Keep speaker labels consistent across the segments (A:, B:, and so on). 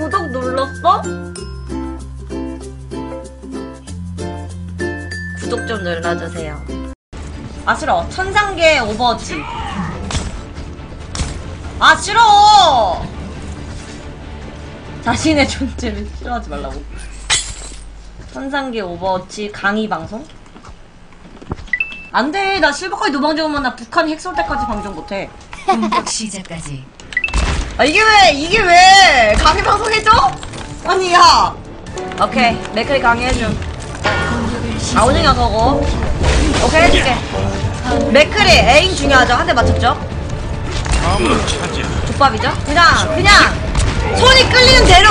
A: 구독 눌렀어? 구독 좀 눌러주세요. 아 싫어. 천상계 오버워치. 아 싫어. 자신의 존재를 싫어하지 말라고. 천상계 오버워치 강의 방송? 안 돼. 나 실버까지 노방 적으면 나 북한 핵 쏠 때까지 방송 못해.
B: 공격 시작까지
A: 아 이게 왜 이게 왜 강의 방송 해줘? 아니 야. 오케이 맥클이 강의 해줘. 아 오늘가 그거. 오케이 해줄게. 맥클이 에임 중요하죠. 한 대 맞췄죠? 족밥이죠? 그냥 그냥 손이 끌리는 대로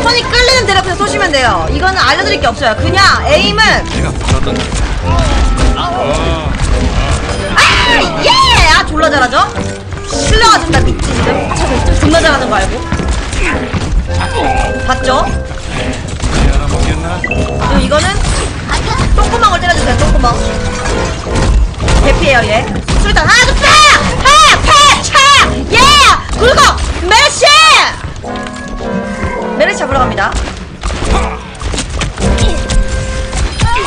A: 손이 끌리는 대로 그냥 쏘시면 돼요. 이거는 알려드릴 게 없어요. 그냥 에임은 아 예! 아졸 그리고 이거는 똥구멍을 때려주세요 똥구멍 대피해요 얘 수류탄 하나 둘 팍! 팍! 차! 예! 굴곡! 메르시! 메르시 잡으러 갑니다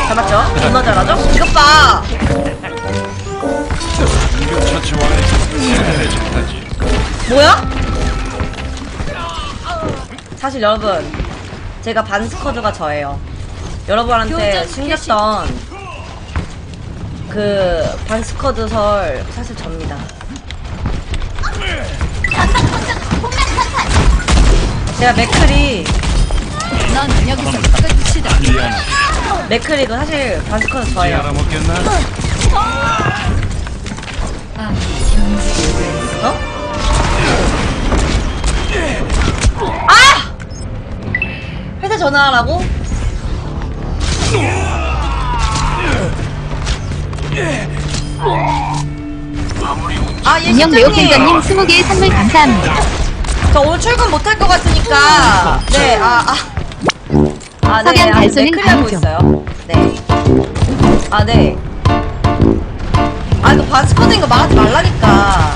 A: 잡았죠? 존나 잘하죠? 이것 봐 뭐야? 사실 여러분 제가 반스쿼드가 저예요. 여러분한테 숨겼던 그 반스쿼드 설 사실 접니다. 제가 맥클이
B: 넌 여기서 끝이다.
A: 맥클이 그 사실 반스쿼드 저예요. 어? 전화하라고? 아, 예,
C: 안녕. 매혹행전님 20개의 선물 감사합니다.
A: 저 오늘 출근 못 할 것 같으니까 네, 아, 아. 아, 네,
C: 석양 달소는
A: 맥클이 하고
C: 강의죠.
A: 있어요. 네. 아, 네. 아, 이거 반스쿼드인 거 말하지 말라니까.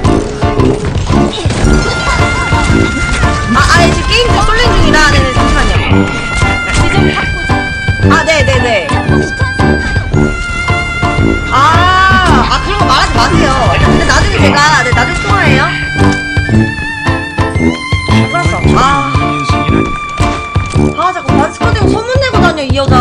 A: 마세요. 근데 나중에 제가, 네, 나중에 통화해요. 끊었어. 아, 아, 자꾸 반스쿼드 소문 내고 다녀, 이 여자.